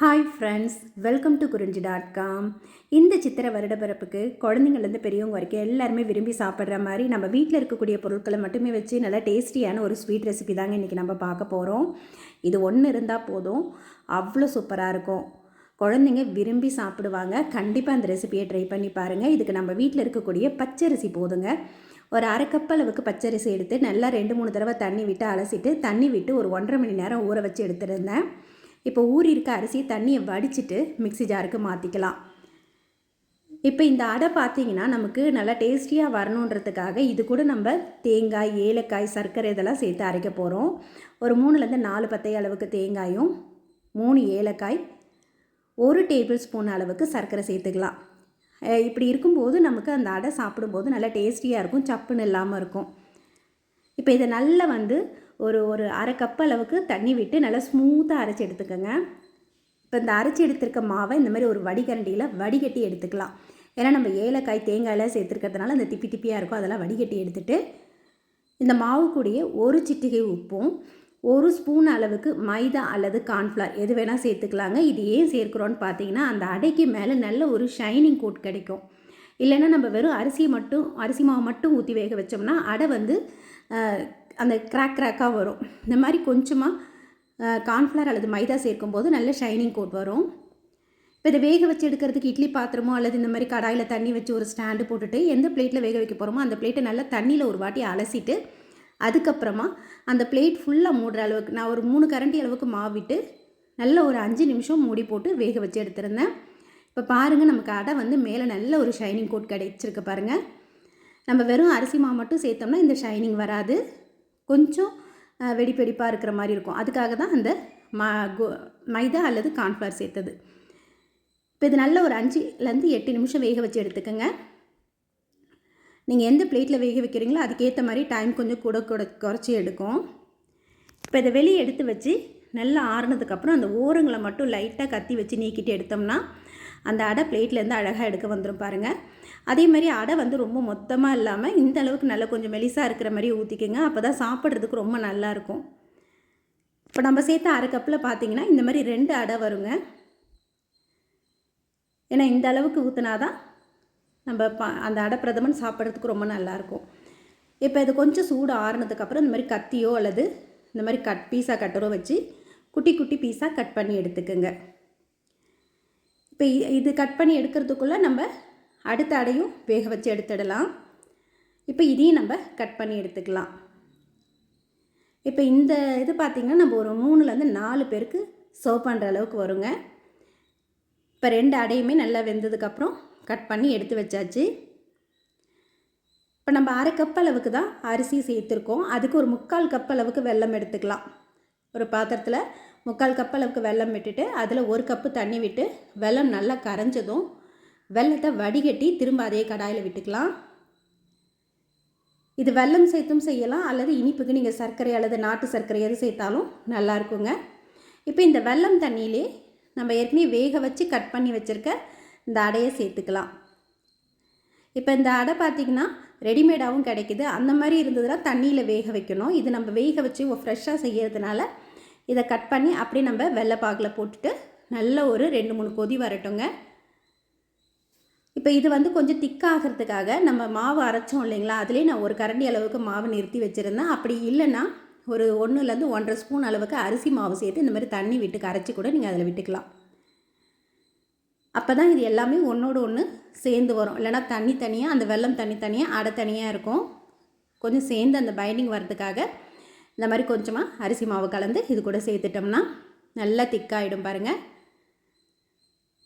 Hi friends welcome to Kurinji dot com இந்த சித்திர வருடப்பிறப்புக்கு குழந்தைங்கள்லேருந்து பெரியவங்க வரைக்கும் எல்லாருமே விரும்பி சாப்பிட்ற மாதிரி நம்ம வீட்டில் இருக்கக்கூடிய பொருட்களை மட்டுமே வச்சு நல்லா டேஸ்டியான ஒரு ஸ்வீட் ரெசிபி தாங்க இன்றைக்கி நம்ம பார்க்க போகிறோம். இது ஒன்று இருந்தால் போதும். அவ்வளோ சூப்பராக இருக்கும். குழந்தைங்க விரும்பி சாப்பிடுவாங்க. கண்டிப்பாக அந்த ரெசிபியை ட்ரை பண்ணி பாருங்கள் இதுக்கு நம்ம வீட்டில் இருக்கக்கூடிய பச்சரிசி போதுங்க. ஒரு அரை கப் அளவுக்கு பச்சரிசி எடுத்து நல்லா ரெண்டு மூணு தடவை தண்ணி விட்டு அலசிட்டு தண்ணி விட்டு ஒரு ஒன்றரை மணி நேரம் ஊற வச்சு எடுத்துருந்தேன். இப்போ ஊறி இருக்க அரிசி தண்ணியை வடிச்சிட்டு மிக்ஸி ஜாருக்கு மாற்றிக்கலாம் இப்போ இந்த அடை பார்த்தீங்கன்னா நமக்கு நல்லா டேஸ்டியாக வரணுன்றதுக்காக இது கூட நம்ம தேங்காய் ஏலக்காய் சர்க்கரை இதெல்லாம் சேர்த்து அரைக்க போகிறோம் ஒரு மூணுலேருந்து நாலு பத்தை அளவுக்கு தேங்காயும் மூணு ஏலக்காய் ஒரு டேபிள் ஸ்பூன் அளவுக்கு சர்க்கரை சேர்த்துக்கலாம். இப்படி இருக்கும்போது நமக்கு அந்த அடை சாப்பிடும்போது நல்லா டேஸ்டியாக இருக்கும் சப்புன்னு இல்லாமல் இருக்கும். இப்போ இதை நல்லா வந்து ஒரு ஒரு அரை கப் அளவுக்கு தண்ணி விட்டு நல்லா ஸ்மூத்தாக அரைச்சி எடுத்துக்கோங்க. இப்போ இந்த அரைச்சி எடுத்திருக்க மாவை இந்த மாதிரி ஒரு வடிகரண்டியில் வடிகட்டி எடுத்துக்கலாம். ஏன்னா நம்ம ஏலக்காய் தேங்காயெல்லாம் சேர்த்துருக்கிறதுனால அந்த திப்பி திப்பியாக இருக்கும். அதெல்லாம் வடிகட்டி எடுத்துகிட்டு இந்த மாவு கூடிய ஒரு சிட்டிகை உப்பும் ஒரு ஸ்பூன் அளவுக்கு மைதா அல்லது கார்ன்ஃப்ளவர் எது வேணால் சேர்த்துக்கலாங்க. இது ஏன் சேர்க்குறோன்னு பார்த்தீங்கன்னா அந்த அடைக்கு மேலே நல்ல ஒரு ஷைனிங் கோட் கிடைக்கும். இல்லைன்னா நம்ம வெறும் அரிசியை மட்டும் அரிசி மாவு மட்டும் ஊற்றி வேக வச்சோம்னா அடை வந்து அந்த கிராக் கிராக்காக வரும். இந்த மாதிரி கொஞ்சமாக கார்ன்ஃப்ளவர் அல்லது மைதா சேர்க்கும்போது நல்ல ஷைனிங் கோட் வரும். இப்போ இதை வேக வச்சு எடுக்கிறதுக்கு இட்லி பாத்திரமோ அல்லது இந்த மாதிரி கடாயில் தண்ணி வச்சு ஒரு ஸ்டாண்டு போட்டுட்டு எந்த பிளேட்டில் வேக வைக்க போகிறோமோ அந்த பிளேட்டை நல்லா தண்ணியில் ஒரு வாட்டி அலசிட்டு அதுக்கப்புறமா அந்த பிளேட் ஃபுல்லாக மூடுற அளவுக்கு நான் ஒரு மூணு கரண்டி அளவுக்கு மாவிட்டு நல்ல ஒரு அஞ்சு நிமிஷம் மூடி போட்டு வேக வச்சு எடுத்திருந்தேன். இப்போ பாருங்கள் நமக்கு அடை வந்து மேலே நல்ல ஒரு ஷைனிங் கோட் கிடைச்சிருக்கு பாருங்கள் நம்ம வெறும் அரிசி மாவு மட்டும் சேர்த்தோம்னா இந்த ஷைனிங் வராது. கொஞ்சம் வெடிப்பெடிப்பாக வெடிப்பாக இருக்கிற மாதிரி இருக்கும். அதுக்காக தான் அந்த ம மைதா அல்லது கார்ன்ஃப்ளவர் சேர்த்தது. இப்போ இது நல்ல ஒரு அஞ்சுலேருந்து எட்டு நிமிஷம் வேக வச்சு எடுத்துக்கோங்க. நீங்கள் எந்த பிளேட்டில் வேக வைக்கிறீங்களோ அதுக்கேற்ற மாதிரி டைம் கொஞ்சம் கூட கூட குறைச்சி எடுக்கும். இப்போ இதை வெளியே எடுத்து வச்சு நல்லா ஆறுனதுக்கப்புறம் அந்த ஓரங்களை மட்டும் லைட்டாக கத்தி வச்சு நீக்கிட்டு எடுத்தோம்னா அந்த அடை பிளேட்லேருந்து அழகாக எடுக்க வந்துடும் பாருங்கள் அதே மாதிரி அடை வந்து ரொம்ப மொத்தமாக இல்லாமல் இந்த அளவுக்கு நல்லா கொஞ்சம் மெலிசாக இருக்கிற மாதிரி ஊற்றிக்கோங்க அப்போ தான் சாப்பிட்றதுக்கு ரொம்ப நல்லாயிருக்கும் இப்போ நம்ம சேர்த்த அரை கப்பில் பார்த்தீங்கன்னா இந்த மாதிரி ரெண்டு அடை வருங்க. ஏன்னா இந்த அளவுக்கு ஊற்றினா தான் நம்ம பா அந்த அடை பிரதமன் சாப்பிட்றதுக்கு ரொம்ப நல்லாயிருக்கும் இப்போ இது கொஞ்சம் சூடு ஆறுனதுக்கப்புறம் இந்த மாதிரி கத்தியோ அல்லது இந்த மாதிரி கட் பீஸாக கட்டரோ வச்சு குட்டி குட்டி பீஸாக கட் பண்ணி எடுத்துக்கோங்க. இப்போ இ- இது கட் பண்ணி எடுக்கிறதுக்குள்ளே நம்ம அடுத்த அடையும் வேக வச்சு எடுத்துடலாம். இப்போ இதையும் நம்ம கட் பண்ணி எடுத்துக்கலாம். இப்போ இந்த இது பார்த்திங்கன்னா நம்ம ஒரு மூணுலேருந்து நாலு பேருக்கு சர்வ் பண்ணுற அளவுக்கு வருங்க. இப்போ ரெண்டு அடையுமே நல்லா வெந்ததுக்கப்புறம் கட் பண்ணி எடுத்து வச்சாச்சு. இப்போ நம்ம அரை கப் அளவுக்கு தான் அரிசி சேர்த்துருக்கோம். அதுக்கு ஒரு முக்கால் கப் அளவுக்கு வெல்லம் எடுத்துக்கலாம். ஒரு பாத்திரத்தில் முக்கால் கப் அளவுக்கு வெல்லம் விட்டுட்டு அதில் ஒரு கப்பு தண்ணி விட்டு வெல்லம் நல்லா கரைஞ்சதும் வெல்லத்தை வடிகட்டி திரும்ப அதே கடாயில் விட்டுக்கலாம். இது வெல்லம் சேர்த்தும் செய்யலாம் அல்லது இனிப்புக்கு நீங்கள் சர்க்கரை அல்லது நாட்டு சர்க்கரை எது சேர்த்தாலும் நல்லா இருக்குங்க. இப்போ இந்த வெல்லம் தண்ணியிலே நம்ம ஏற்கனவே வேக வச்சு கட் பண்ணி வச்சுருக்க இந்த அடையை சேர்த்துக்கலாம். இப்போ இந்த அடை பார்த்திங்கன்னா ரெடிமேடாகவும் கிடைக்குது. அந்த மாதிரி இருந்ததுன்னா தண்ணியில் வேக வைக்கணும். இது நம்ம வேக வச்சு ஃப்ரெஷ்ஷாக செய்கிறதுனால இதை கட் பண்ணி அப்படியே நம்ம வெள்ளைப்பாகில் போட்டுட்டு நல்ல ஒரு ரெண்டு மூணு கொதி வரட்டுங்க. இப்போ இது வந்து கொஞ்சம் திக்காகிறதுக்காக நம்ம மாவு அரைச்சோம் இல்லைங்களா? அதுலேயே நான் ஒரு கரண்டி அளவுக்கு மாவு நிறுத்தி வச்சுருந்தேன். அப்படி இல்லைன்னா ஒரு ஒன்றுலேருந்து ஒன்றரை ஸ்பூன் அளவுக்கு அரிசி மாவு சேர்த்து இந்த மாதிரி தண்ணி விட்டு கரைச்சி கூட நீங்கள் அதில் விட்டுக்கலாம். அப்போ தான் இது எல்லாமே ஒன்றோடு ஒன்று சேர்ந்து வரும். இல்லைன்னா தண்ணி தனியாக அந்த வெல்லம் தண்ணி தனியாக அடை தனியாக இருக்கும். கொஞ்சம் சேர்ந்து அந்த பைண்டிங் வர்றதுக்காக இந்த மாதிரி கொஞ்சமாக அரிசி மாவு கலந்து இது கூட சேர்த்துட்டோம்னா நல்லா திக்காயிடும் பாருங்கள்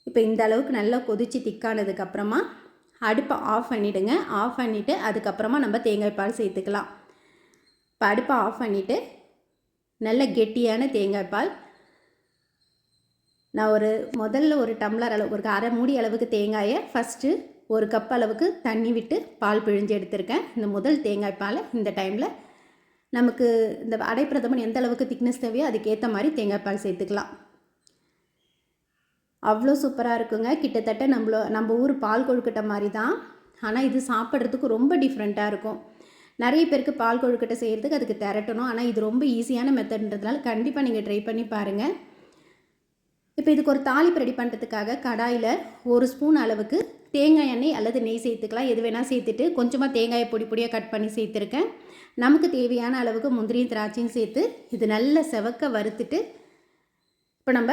இப்போ இந்த அளவுக்கு நல்லா கொதித்து திக்கானதுக்கப்புறமா அடுப்பை ஆஃப் பண்ணிவிடுங்க ஆஃப் பண்ணிவிட்டு அதுக்கப்புறமா நம்ம தேங்காய் பால் சேர்த்துக்கலாம். இப்போ அடுப்பை ஆஃப் பண்ணிவிட்டு நல்ல கெட்டியான தேங்காய் பால். நான் ஒரு முதல்ல ஒரு டம்ளர் அளவு ஒரு அரை மூடி அளவுக்கு தேங்காயை ஃபஸ்ட்டு ஒரு கப் அளவுக்கு தண்ணி விட்டு பால் பிழிஞ்சு எடுத்திருக்கேன். இந்த முதல் தேங்காய் பாலை இந்த டைமில் நமக்கு இந்த அடைப்பிரதமன் எந்த அளவுக்கு திக்னஸ் தேவையோ அதுக்கேற்ற மாதிரி தேங்காய் பால் சேர்த்துக்கலாம் அவ்வளோ சூப்பராக இருக்குங்க. கிட்டத்தட்ட நம்மளோ நம்ம ஊர் பால் கொழுக்கட்டை மாதிரி தான். ஆனால் இது சாப்பிட்றதுக்கு ரொம்ப டிஃப்ரெண்ட்டாக இருக்கும். நிறைய பேருக்கு பால் கொழுக்கட்டை செய்கிறதுக்கு அதுக்கு திரட்டணும். ஆனால் இது ரொம்ப ஈஸியான மெத்தட்ன்றதுனால கண்டிப்பாக நீங்கள் ட்ரை பண்ணி பாருங்கள் இப்போ இதுக்கு ஒரு தாளிப்பு ரெடி பண்ணுறதுக்காக கடாயில் ஒரு ஸ்பூன் அளவுக்கு தேங்காய் எண்ணெய் அல்லது நெய் சேர்த்துக்கலாம். எது வேணால் சேர்த்துட்டு கொஞ்சமாக தேங்காயை பொடி பொடியாக கட் பண்ணி சேர்த்துருக்கேன். நமக்கு தேவையான அளவுக்கு முந்திரியும் திராட்சையும் சேர்த்து இது நல்ல செவக்க வறுத்துட்டு இப்போ நம்ம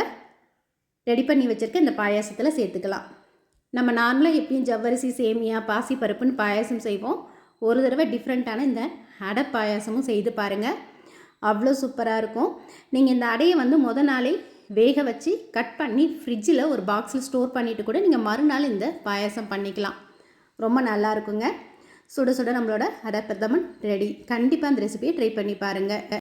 ரெடி பண்ணி வச்சுருக்க இந்த பாயாசத்தில் சேர்த்துக்கலாம். நம்ம நார்மலாக எப்பயும் ஜவ்வரிசி சேமியா பாசி பருப்புன்னு பாயாசம் செய்வோம். ஒரு தடவை டிஃப்ரெண்ட்டான இந்த அடை பாயாசமும் செய்து பாருங்கள் அவ்வளோ சூப்பராக இருக்கும். நீங்கள் இந்த அடையை வந்து முத நாளே வேக வச்சு கட் பண்ணி ஃப்ரிட்ஜில் ஒரு பாக்ஸில் ஸ்டோர் பண்ணிவிட்டு கூட நீங்கள் மறுநாள் இந்த பாயாசம் பண்ணிக்கலாம். ரொம்ப நல்லா இருக்குங்க. சுட சுட நம்மளோட அடப்பிரதமன் ரெடி கண்டிப்பாக அந்த ரெசிபியை ட்ரை பண்ணி பாருங்கள்